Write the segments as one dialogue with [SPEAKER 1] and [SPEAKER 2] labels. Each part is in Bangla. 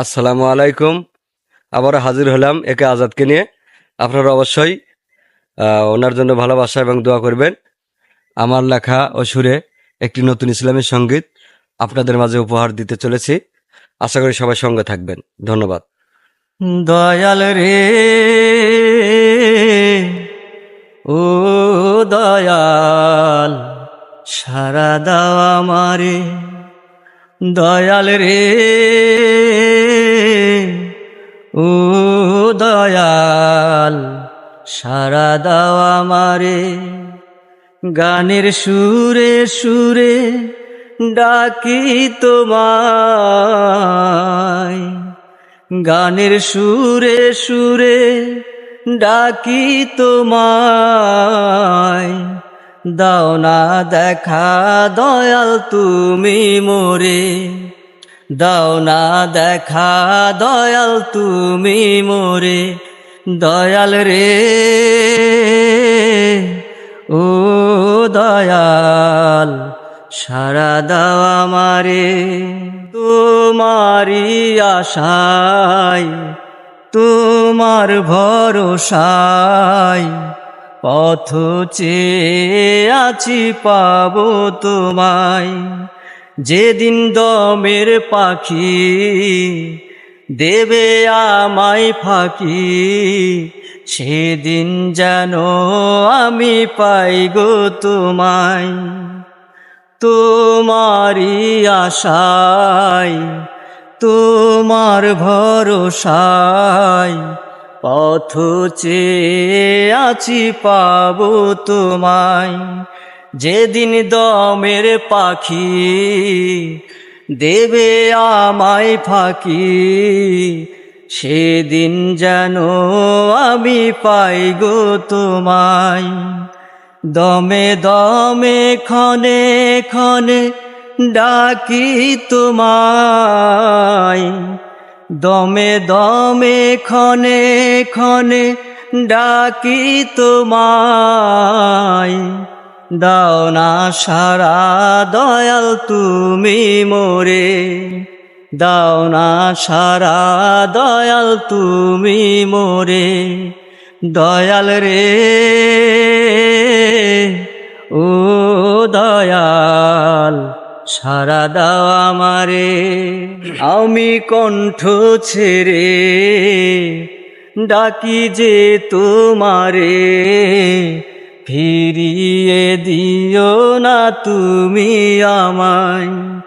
[SPEAKER 1] আসসালামু আলাইকুম। আবার হাজির হলাম একে আজাদকে নিয়ে। আপনারা অবশ্যই ওনার জন্য ভালোবাসা এবং দোয়া করবেন। আমার লেখা ও সুরে একটি নতুন ইসলামী সংগীত আপনাদের মাঝে উপহার দিতে চলেছি। আশা করি সবাই সঙ্গে থাকবেন। ধন্যবাদ।
[SPEAKER 2] দয়াল রে, ও দয়াল, সারা দাও আমারে। দয়াল রে। ও দয়াল সারা দাও আমারে। গানের সুরে সুরে ডাকি তোমায়। গানের সুরে সুরে ডাকি তোমায়। দাও না দেখা, দয়াল তুমি মোরে। দাও না দেখা, দয়াল তুমি মোরে। দয়াল রে, ও দয়াল, সারা দাও আমারে। তোমারি আশায়, তোমার ভরসায় পথ চেয়ে আছি পাব তোমায়। যেদিন দমের পাখি দেবে আমায় ফাঁকি, সেদিন যেন আমি পাই গো তোমায়। তোমারি আশায়, তোমার ভরসায় পথ চেয়ে আছি পাবো তোমায়। যেদিন দমের পাখি দেবে আমায় ফাঁকি, সেদিন যেন আমি পাই গো তোমায়। দমে দমে ক্ষণে ক্ষণে ডাকি তোমায়। দমে দমে ক্ষণে ক্ষণে ডাকি তোমায়। দাও না সারা দয়াল তুমি মোরে। দাও না সারা দয়াল তুমি মোরে। দয়াল রে, ও দয়াল। সারা দাও আমারে। আমি কণ্ঠ ছেড়ে ডাকি যে তোমারে। ফিরিয়ে দিও না তুমি আমায়।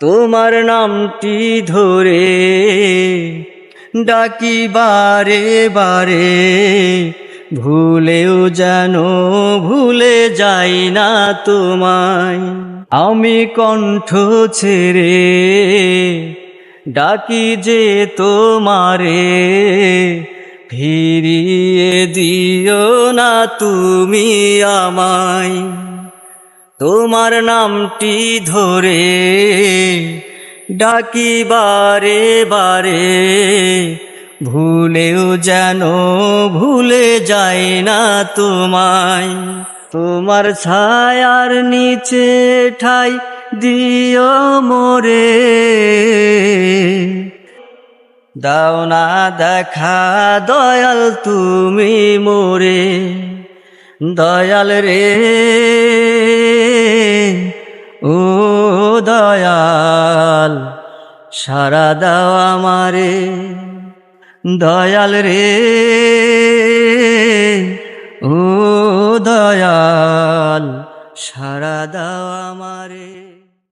[SPEAKER 2] তোমার নামটি ধরে ডাকি বারে বারে। ভুলেও যেন ভুলে যাই না তোমায়। আমি কণ্ঠ ছেড়ে ডাকি যে তোমারে, ফিরিয়ে দিও না তুমি আমায়। তোমার নামটি ধরে ডাকি বারে বারে, ভুলেও যেন ভুলে যায় না তোমায়। তোমার ছায়ার নিচে ঠাই দিও মোরে। দাও না দেখা দয়াল তুমি মোরে, দয়াল রে। ও দয়াল সারা দাও আমারে, দয়াল রে।